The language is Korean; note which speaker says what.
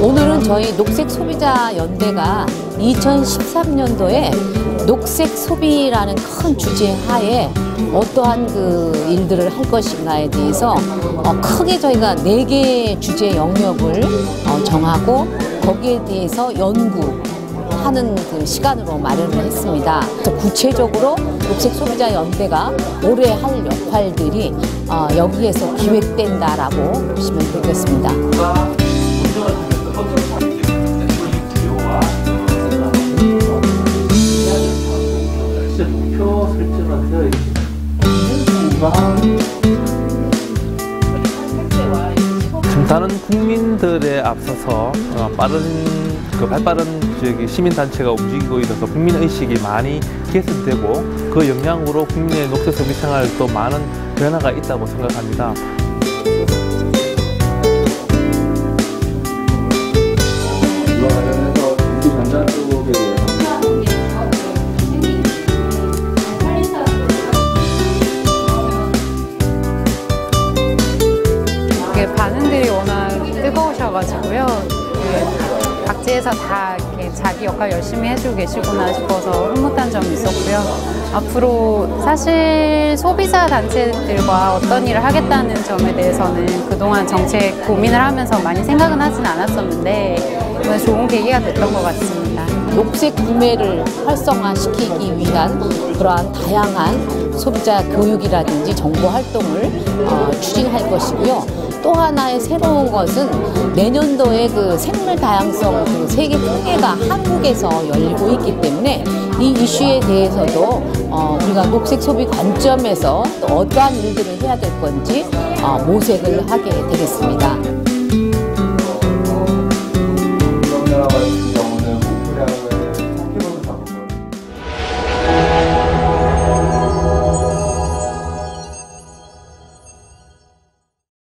Speaker 1: 오늘은 저희 녹색 소비자 연대가 2013년도에 녹색 소비라는 큰 주제 하에 어떠한 그 일들을 할 것인가에 대해서 어, 크게 저희가 네 개의 주제 영역을 어, 정하고 거기에 대해서 연구 하는 그 시간으로 마련을 했습니다. 구체적으로 녹색 소비자 연대가 올해 할 역할들이 어, 여기에서 기획된다라고 보시면 되겠습니다.
Speaker 2: 목표 설정은 되어
Speaker 3: 다른 국민들에 앞서서 어, 빠른 그 발빠른 저기 시민 단체가 움직이고 있어서 국민 의식이 많이 개선되고 그 영향으로 국민의 녹색 소비 생활도 많은 변화가 있다고 생각합니다.
Speaker 4: 뜨거우셔가지고요. 그 각지에서 다 이렇게 자기 역할 열심히 해주고 계시구나 싶어서 흐뭇한 점이 있었고요. 앞으로 사실 소비자 단체들과 어떤 일을 하겠다는 점에 대해서는 그동안 정책 고민을 하면서 많이 생각은 하진 않았었는데 좋은 계기가 됐던 것 같습니다.
Speaker 1: 녹색 구매를 활성화시키기 위한 그러한 다양한 소비자 교육이라든지 정보 활동을 어, 추진할 것이고요. 또 하나의 새로운 것은 내년도에 그 생물 다양성 그 세계 통계가 한국에서 열리고 있기 때문에 이 이슈에 대해서도 어, 우리가 녹색 소비 관점에서 또 어떠한 일들을 해야 될 건지 어, 모색을 하게 되겠습니다.